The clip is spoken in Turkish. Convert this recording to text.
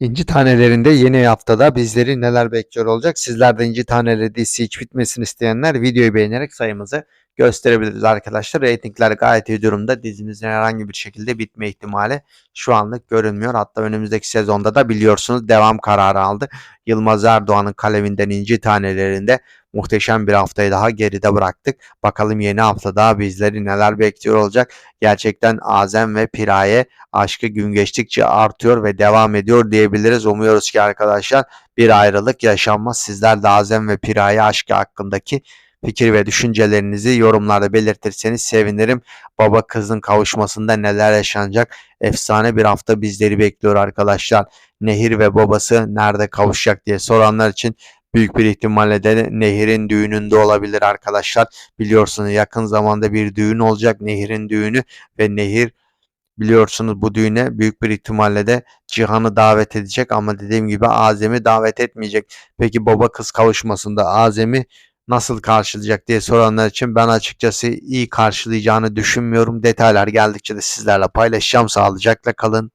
İnci Tanelerinde yeni haftada bizleri neler bekliyor olacak? Sizler de İnci Taneleri dizisi hiç bitmesini isteyenler videoyu beğenerek sayımızı gösterebiliriz arkadaşlar. Reytingler gayet iyi durumda. Dizimizin herhangi bir şekilde bitme ihtimali şu anlık görünmüyor. Hatta önümüzdeki sezonda da biliyorsunuz devam kararı aldı. Yılmaz Erdoğan'ın kaleminden İnci Tanelerinde muhteşem bir haftayı daha geride bıraktık. Bakalım yeni haftada bizleri neler bekliyor olacak? Gerçekten Azem ve Piraye aşkı gün geçtikçe artıyor ve devam ediyor diyebiliriz. Umuyoruz ki arkadaşlar bir ayrılık yaşanmaz. Sizler de Azem ve Piraye aşkı hakkındaki fikir ve düşüncelerinizi yorumlarda belirtirseniz sevinirim. Baba kızın kavuşmasında neler yaşanacak? Efsane bir hafta bizleri bekliyor arkadaşlar. Nehir ve babası nerede kavuşacak diye soranlar için büyük bir ihtimalle de Nehir'in düğününde olabilir arkadaşlar. Biliyorsunuz yakın zamanda bir düğün olacak. Nehir'in düğünü ve Nehir biliyorsunuz bu düğüne büyük bir ihtimalle de Cihan'ı davet edecek ama dediğim gibi Azem'i davet etmeyecek. Peki baba kız kavuşmasında Azem'i nasıl karşılayacak diye soranlar için ben açıkçası iyi karşılayacağını düşünmüyorum. Detaylar geldikçe de sizlerle paylaşacağım. Sağlıcakla kalın.